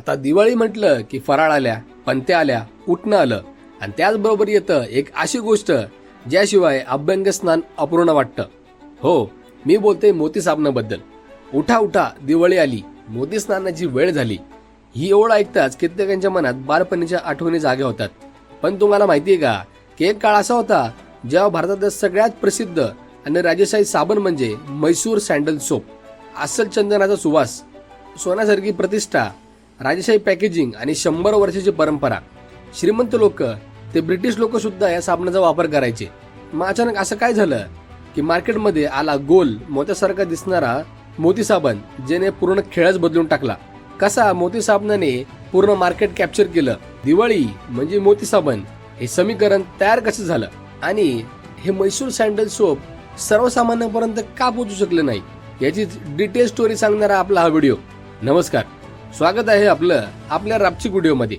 आता दिवाळी म्हटलं की फराळ आल्या पंत्या आल्या उठणं आलं. आणि त्याचबरोबर येतं एक अशी गोष्ट ज्याशिवाय अभ्यंग स्नान अपूर्ण वाटतं. हो मी बोलते मोती साबणाबद्दल. उठा उठा दिवाळी आली. मोती स्नानाची वेळ झाली. ही ओळ ऐकताच कित्येकांच्या मनात बालपणीच्या आठवणी जाग्या होतात. पण तुम्हाला माहितीये का की एक काळ असा होता जेव्हा भारतातील सगळ्यात प्रसिद्ध आणि राजेशाही साबण म्हणजे मैसूर सँडल सोप अस्सल चंदनाचा सुवास सोन्यासारखी प्रतिष्ठा राजेशाही पॅकेजिंग आणि शंभर वर्षाची परंपरा. श्रीमंत लोक ते ब्रिटिश लोक सुद्धा या साबणाचा वापर करायचे. मग अचानक असं काय झालं की मार्केटमध्ये आला गोल मोत्यासारखा दिसणारा मोती साबण ज्याने पूर्ण खेळच बदलून टाकला. कसा मोती साबणाने पूर्ण मार्केट कॅप्चर केलं. दिवाळी म्हणजे मोती साबण. हे समीकरण तयार कसं झालं? आणि हे मैसूर सँडल सोप सर्वसामान्यांपर्यंत का पोहोचू शकलं नाही? याची डिटेल स्टोरी सांगणारा आपला हा व्हिडिओ नमस्कार. स्वागत आहे आपलं आपल्या रापचिक व्हिडिओमध्ये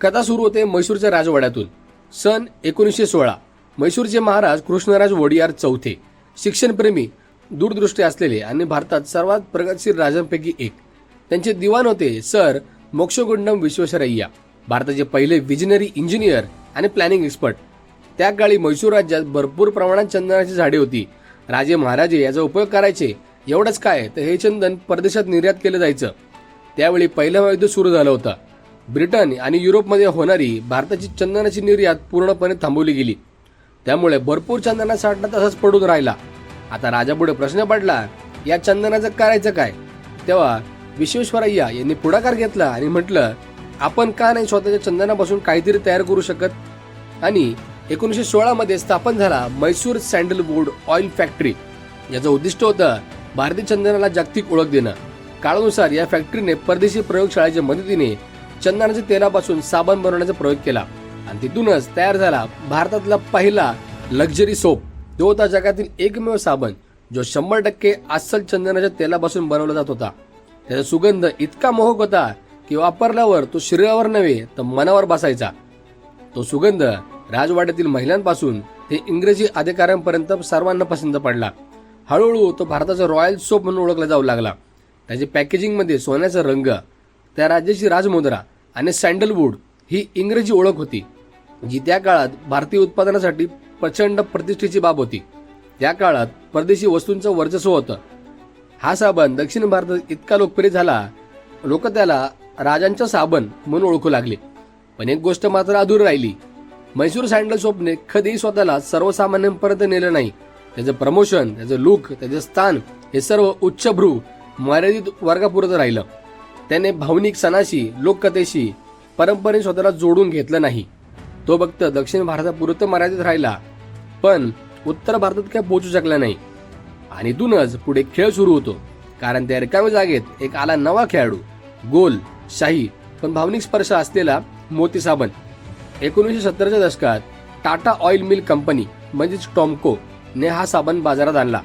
कथा सुरू होते मैसूरच्या राजवाड्यातून. सन एकोणीसशे सोळा. मैसूरचे महाराज कृष्णराज वडियार चौथे. शिक्षणप्रेमी दूरदृष्टी असलेले आणि भारतात सर्वात प्रगतशील राजांपैकी एक. त्यांचे दिवाण होते सर मोक्षगुंडम विश्वेश्वरय्या भारताचे पहिले विजनरी इंजिनियर आणि प्लॅनिंग एक्सपर्ट त्या काळी मैसूर राज्यात भरपूर प्रमाणात चंदनाची झाडे होती. राजे महाराजे याचा उपयोग करायचे. एवढंच काय तर हे चंदन परदेशात निर्यात केलं जायचं. त्यावेळी पहिलं महायुद्ध सुरू झालं होतं. ब्रिटन आणि युरोपमध्ये होणारी भारताची चंदनाची निर्यात पूर्णपणे थांबवली गेली. त्यामुळे भरपूर चंदना साठणं तसाच पडून राहिला. आता राजापुढे प्रश्न पडला या चंदनाचं करायचं काय? तेव्हा विश्वेश्वरय्या यांनी पुढाकार घेतला आणि म्हटलं आपण का नाही स्वतःच्या चंदनापासून काहीतरी तयार करू शकत? आणि एकोणीसशे सोळामध्ये स्थापन झाला मैसूर सँडलवूड ऑइल फॅक्टरी. याचं उद्दिष्ट होतं भारतीय चंदनाला जागतिक ओळख देणं. काळानुसार या फॅक्टरीने परदेशी प्रयोगशाळेच्या मदतीने चंदनाच्या तेलापासून साबण बनवण्याचा प्रयोग केला. आणि तिथूनच तयार झाला भारतातला पहिला लक्झरी सोप तो होता जगातील एकमेव साबण जो शंभर टक्के अस्सल चंदनाच्या तेलापासून बनवला जात होता. त्याचा सुगंध इतका मोहक होता की वापरल्यावर तो शरीरावर नव्हे तर मनावर बसायचा. तो सुगंध राजवाड्यातील महिलांपासून ते इंग्रजी अधिकाऱ्यांपर्यंत सर्वांना पसंत पडला. हळूहळू तो भारताचा रॉयल सोप म्हणून ओळखला जाऊ लागला. त्याचे पॅकेजिंगमध्ये सोन्याचा रंग त्या राज्याची राजमुद्रा आणि सँडलवूड ही इंग्रजी ओळख होती जी त्या काळात भारतीय उत्पादनासाठी प्रचंड प्रतिष्ठेची बाब होती. त्या काळात परदेशी वस्तूंचं वर्चस्व होतं. हा साबण दक्षिण भारतात इतका लोकप्रिय झाला लोक त्याला राजांचा साबण म्हणून ओळखू लागले. पण एक गोष्ट मात्र अधूर राहिली. मैसूर सँडल सोपने कधीही स्वतःला सर्वसामान्यांपर्यंत नेलं नाही. त्याचं प्रमोशन त्याचं लुक त्याचं स्थान हे सर्व उच्चभ्रू मर्यादित वर्गापुरतं राहिलं. त्याने भावनिक सणाशी लोककथेशी परंपरेने स्वतःला जोडून घेतलं नाही. तो फक्त दक्षिण भारतापुरतं मर्यादित राहिला. पण उत्तर भारतात काय पोहोचू शकला नाही. आणि इथूनच पुढे खेळ सुरू होतो. कारण त्या रिकाम्या जागेत एक आला नवा खेळाडू. गोल शाही पण भावनिक स्पर्श असलेला मोती साबण. एकोणीसशे सत्तरच्या दशकात टाटा ऑइल मिल कंपनी म्हणजेच टॉमको ने हा साबण बाजारात आणला.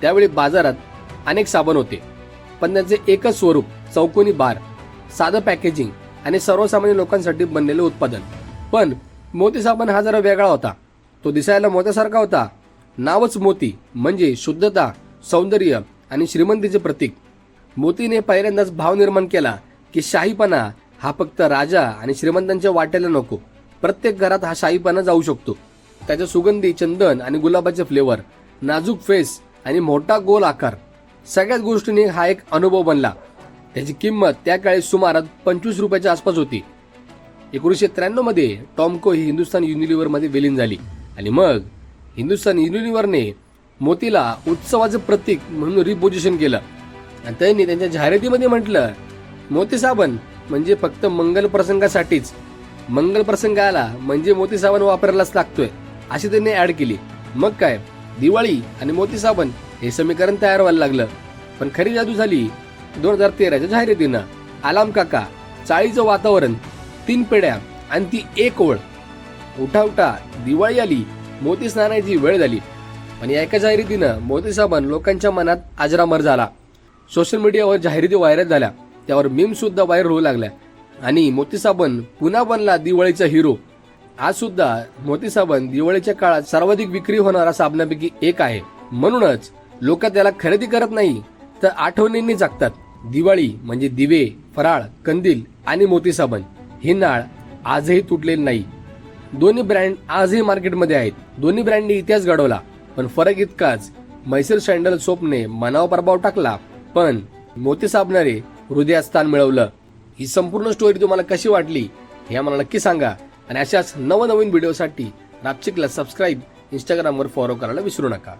त्यावेळी बाजारात अनेक साबण होते. पण त्याचे एकच स्वरूप चौकोनी बार साधं पॅकेजिंग आणि सर्वसामान्य लोकांसाठी बनलेले उत्पादन. पण मोती साबण हा जरा वेगळा होता. तो दिसायला मोत्यासारखा होता. नावच मोती म्हणजे शुद्धता सौंदर्य आणि श्रीमंतीचे प्रतीक. मोतीने पहिल्यांदाच भाव निर्माण केला की शाहीपणा हा फक्त राजा आणि श्रीमंतांच्या वाट्याला नको. प्रत्येक घरात हा शाहीपणा जाऊ शकतो. त्याच्या सुगंधी चंदन आणि गुलाबाचे फ्लेवर नाजूक फेस आणि मोठा गोल आकार. सगळ्याच गोष्टींनी हा एक अनुभव बनला. त्याची किंमत त्या काळी सुमारात पंचवीस रुपयाच्या आसपास होती. एकोणीसशे त्र्याण्णवमध्ये टॉमको ही हिंदुस्थान युनिलिव्हरमध्ये विलीन झाली. आणि मग हिंदुस्थान युनिलिव्हरने मोतीला उत्सवाचं प्रतीक म्हणून रिपोजिशन केलं. आणि त्यांनी त्यांच्या जाहिरातीमध्ये म्हटलं मोती साबण म्हणजे फक्त मंगल प्रसंगासाठीच. मंगल प्रसंग आला म्हणजे मोती साबण वापरायलाच लागतोय अशी त्यांनी ऍड केली. मग काय दिवाळी आणि मोती साबण हे समीकरण तयार व्हायला लागलं. पण खरी जादू झाली दोन हजार तेराच्या जाहिरातीनं. आलाम काका चाळीचं वातावरण तीन पेड्या आणि ती एक ओळ. उठा उठा दिवाळी आली मोती स्नानाची वेळ झाली. पण या एका जाहिरातीनं मोदी साबण लोकांच्या मनात आजरामर झाला. सोशल मीडियावर जाहिराती व्हायरल झाल्या. त्यावर मीम सुद्धा व्हायरल होऊ लागल्या. आणि मोती साबण पुन्हा बनला दिवाळीचा हिरो. आज सुद्धा मोती साबण दिवाळीच्या काळात सर्वाधिक विक्री होणारा साबणापैकी एक आहे. म्हणूनच लोक त्याला खरेदी करत नाही तर आठवणींनी जगतात. दिवाळी म्हणजे दिवे फराळ कंदील आणि मोती साबण. ही नाळ आजही तुटलेली नाही. दोन्ही ब्रँड आजही मार्केटमध्ये आहेत. दोन्ही ब्रँडने इतिहास घडवला पण फरक इतकाच. मैसूर सँडल सोपने मनावर प्रभाव टाकला पण मोती साबणारे हृदयात स्थान मिळवलं. ही संपूर्ण स्टोरी तुम्हाला कशी वाटली हे आम्हाला नक्की सांगा. आणि अशाच नवनवीन व्हिडिओसाठी रापचिकला सबस्क्राईब इंस्टाग्रामवर फॉलो करायला विसरू नका.